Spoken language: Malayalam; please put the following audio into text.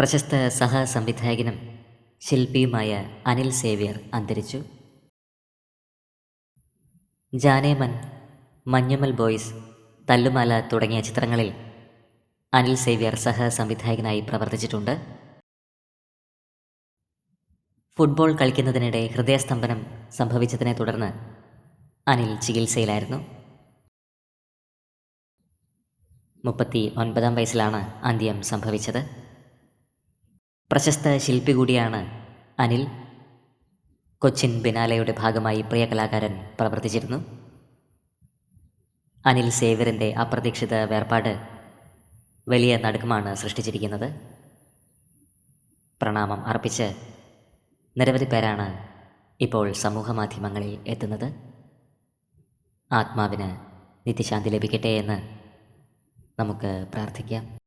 പ്രശസ്ത സഹസംവിധായകനും ശില്പിയുമായ അനിൽ സേവ്യർ അന്തരിച്ചു. ജാനേമൻ മഞ്ഞുമൽ ബോയ്സ് തല്ലുമാല തുടങ്ങിയ ചിത്രങ്ങളിൽ അനിൽ സേവ്യർ സഹസംവിധായകനായി പ്രവർത്തിച്ചിട്ടുണ്ട്. ഫുട്ബോൾ കളിക്കുന്നതിനിടെ ഹൃദയസ്തംഭനം സംഭവിച്ചതിനെ തുടർന്ന് അനിൽ ചികിത്സയിലായിരുന്നു. മുപ്പത്തി ഒൻപതാം വയസ്സിലാണ് അന്ത്യം സംഭവിച്ചത്. പ്രശസ്ത ശില്പി കൂടിയാണ് അനിൽ. കൊച്ചിൻ ബിനാലയുടെ ഭാഗമായി പ്രിയ കലാകാരൻ പ്രവർത്തിച്ചിരുന്നു. അനിൽ സേവ്യറിന്റെ അപ്രതീക്ഷിത വേർപാട് വലിയ നടുക്കമാണ് സൃഷ്ടിച്ചിരിക്കുന്നത്. പ്രണാമം അർപ്പിച്ച് നിരവധി പേരാണ് ഇപ്പോൾ സമൂഹ മാധ്യമങ്ങളിൽ എത്തുന്നത്. ആത്മാവിന് നിത്യശാന്തി ലഭിക്കട്ടെ എന്ന് നമുക്ക് പ്രാർത്ഥിക്കാം.